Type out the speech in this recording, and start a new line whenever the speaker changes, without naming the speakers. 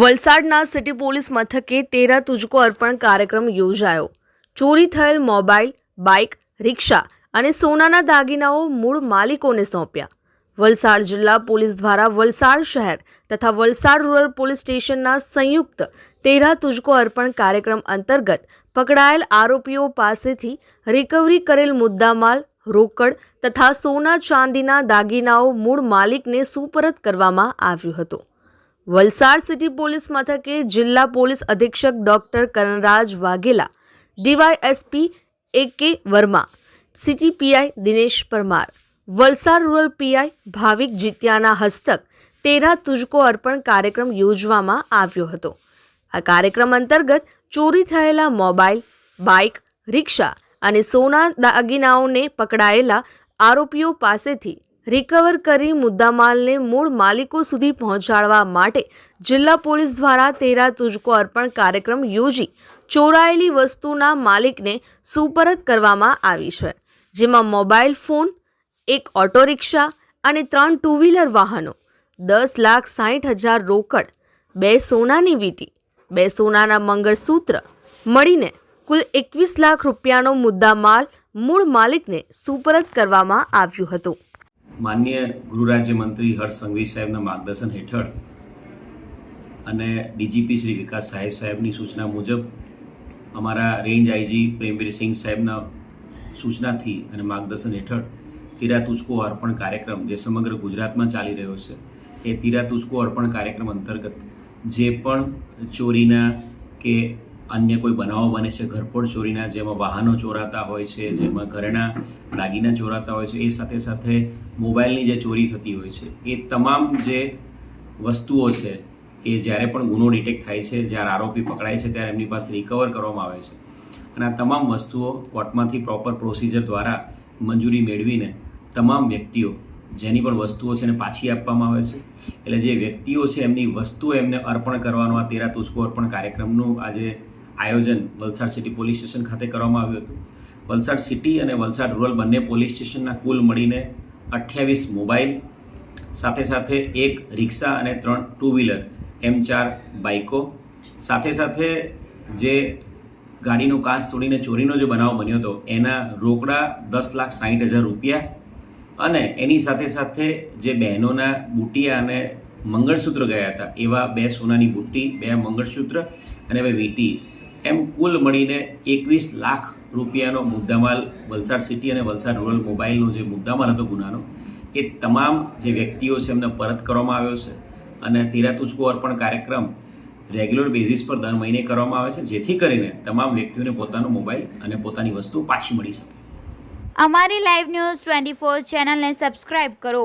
વલસાડના city police મથકે તેરા તુજકો અર્પણ કાર્યક્રમ યોજાયો. ચોરી થયેલ મોબાઈલ બાઇક રિક્ષા અને સોનાના દાગીનાઓ મૂળ માલિકોને સોંપ્યા. વલસાડ જિલ્લા પોલીસ દ્વારા વલસાડ શહેર તથા વલસાડ રૂરલ પોલીસ સ્ટેશનના સંયુક્ત તેરા તુજકો અર્પણ કાર્યક્રમ અંતર્ગત પકડાયેલ આરોપીઓ પાસેથી રિકવરી કરેલ મુદ્દામાલ, રોકડ તથા સોના ચાંદીના દાગીનાઓ મૂળ માલિકને સુપરત કરવામાં આવ્યું હતું. વલસાડ સિટી પોલીસ મથકે જિલ્લા પોલીસ અધિક્ષક doctor Karanraj Vaghela, DYSP A K Verma city PI Dinesh Parmar, Valsad rural PI Bhavik જીત્યાના હસ્તક, તેરા તુજકો અર્પણ કાર્યક્રમ યોજવામાં આવ્યો હતો. આ કાર્યક્રમ અંતર્ગત ચોરી થયેલા મોબાઈલ બાઇક રિક્ષા અને સોના દાગીનાઓને પકડાયેલા આરોપીઓ પાસેથી રિકવર કરી મુદ્દામાલને મૂળ માલિકો સુધી પહોંચાડવા માટે જિલ્લા પોલીસ દ્વારા તેરા તુજકો અર્પણ કાર્યક્રમ યોજી ચોરાયેલી વસ્તુના માલિકને સુપરત કરવામાં આવી છે, જેમાં મોબાઈલ ફોન, એક ઓટો રિક્ષા અને ત્રણ ટુ વ્હીલર વાહનો, દસ લાખ સાઠ હજાર રોકડ, બે સોનાની વીંટી, બે સોનાના મંગળસૂત્ર, મળીને કુલ એકવીસ લાખ રૂપિયાનો મુદ્દામાલ મૂળ માલિકને સુપરત કરવામાં આવ્યું હતું.
માન્ય ગૃહ રાજ્યમંત્રી હર્ષ સંઘવી સાહેબના માર્ગદર્શન હેઠળ અને ડીજીપી શ્રી વિકાસ સાહેબ સાહેબની સૂચના મુજબ અમારા રેન્જ આઈજી પ્રેમવીર સિંહ સાહેબના સૂચનાથી અને માર્ગદર્શન હેઠળ તીરા તુચકો અર્પણ કાર્યક્રમ જે સમગ્ર ગુજરાતમાં ચાલી રહ્યો છે, એ તીરા તુચકો અર્પણ કાર્યક્રમ અંતર્ગત જે પણ ચોરીના કે અન્ય કોઈ બનાવો બને છે? ઘરફોડ ચોરીના જેમાં વાહનો ચોરાતા હોય છે, જેમાં ઘરેણા દાગીના ચોરાતા હોય છે, એ સાથે સાથે મોબાઈલની જે ચોરી થતી હોય છે, એ તમામ જે વસ્તુઓ છે, એ જ્યારે પણ ગુનો ડિટેક્ટ થાય છે, જ્યારે આરોપી પકડાય છે, ત્યારે એમની પાસે રિકવર કરવામાં આવે છે. અને આ તમામ વસ્તુઓ કોર્ટમાંથી પ્રોપર પ્રોસિજર દ્વારા મંજૂરી મેળવીને તમામ વ્યક્તિઓ જેની પણ વસ્તુઓ છે એને પાછી આપવામાં આવે છે. એટલે જે વ્યક્તિઓ છે, એમની વસ્તુઓ એમને અર્પણ કરવાનો આ તેરા તુચકો અર્પણ કાર્યક્રમનું આજે આયોજન વલસાડ સિટી પોલીસ સ્ટેશન ખાતે કરવામાં આવ્યું હતું. વલસાડ સિટી અને વલસાડ રૂરલ બંને પોલીસ સ્ટેશનના કુલ મળીને અઠ્યાવીસ મોબાઈલ, સાથે સાથે એક રિક્ષા અને ત્રણ ટુ વ્હીલર એમ ચાર બાઇકો સાથે સાથે જે ગાડીનો કાચ તોડીને ચોરીનો જે બનાવ બન્યો હતો, એના રોકડા દસ લાખ સાઠ હજાર રૂપિયા અને એની સાથે સાથે જે બહેનોના બુટિયા અને મંગળસૂત્ર ગયા હતા, એવા બે સોનાની બુટ્ટી, બે મંગળસૂત્ર અને બે વીંટી. એમ કુલ મળીને એકવીસ લાખ રૂપિયાનો મુદ્દામાલ વલસાડ સિટી અને વલસાડ રૂરલ મોબાઈલનો જે મુદ્દામાલ હતો ગુનાનો, એ તમામ જે વ્યક્તિઓ છે એમને પરત કરવામાં આવ્યો છે. અને તિરાતુચકો અર્પણ કાર્યક્રમ રેગ્યુલર બેઝિસ પર દર મહિને કરવામાં આવે છે, જેથી કરીને તમામ વ્યક્તિઓને પોતાનો મોબાઈલ અને પોતાની વસ્તુ પાછી મળી શકે.
અમારી લાઈવ ન્યૂઝ ટ્વેન્ટી ફોર ચેનલને સબસ્ક્રાઇબ કરો.